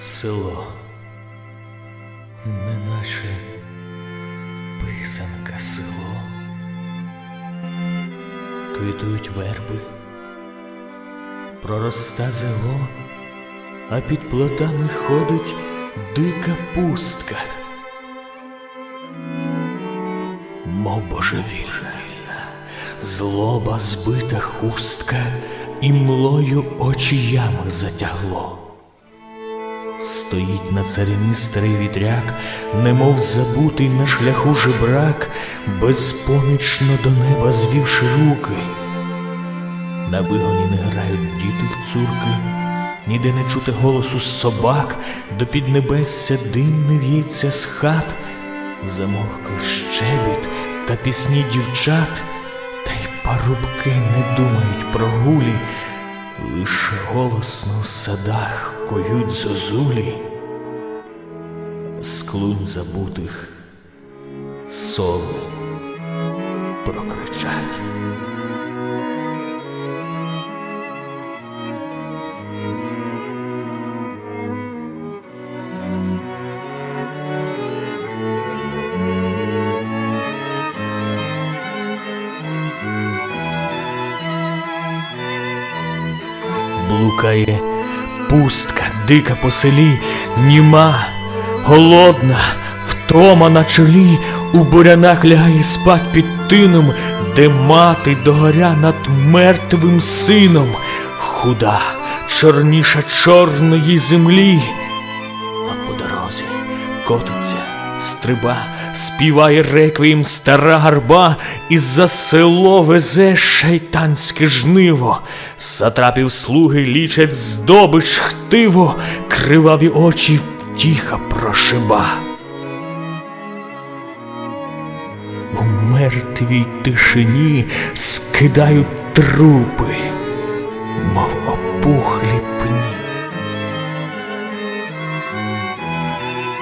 село, неначе писанка село. Квітують верби, пророста зело, а під плотами ходить дика пустка. Мов божевільна, злоба збита хустка, і млою очі ями затягло. Стоїть на царині старий вітряк, немов забутий на шляху жебрак, безпомічно до неба звівши руки. На вигоні не грають діти в цурки, ніде не чути голосу собак, до піднебесся дим не в'ється з хат, замовкли щебіт та пісні дівчат, та й парубки не думають про гулі, лиш голосно в садах коють зозулі, з забутих сови прокричать. Блукає пустка, дика по селі, німа, голодна, втома на чолі, у бурянах лягає спать під тином, де мати догоря над мертвим сином, худа, чорніша чорної землі, а по дорозі котиться стриба, співає реквієм стара гарба, і за село везе шайтанське жниво. Сатрапів слуги лічать здобич хтиво, криваві очі втіха прошиба. У мертвій тишині скидають трупи, мов опухлі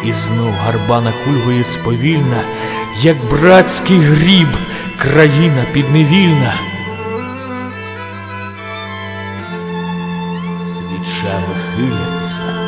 І знов гарба накульгує сповільна, як братський гріб, країна підневільна. Свічами хиляться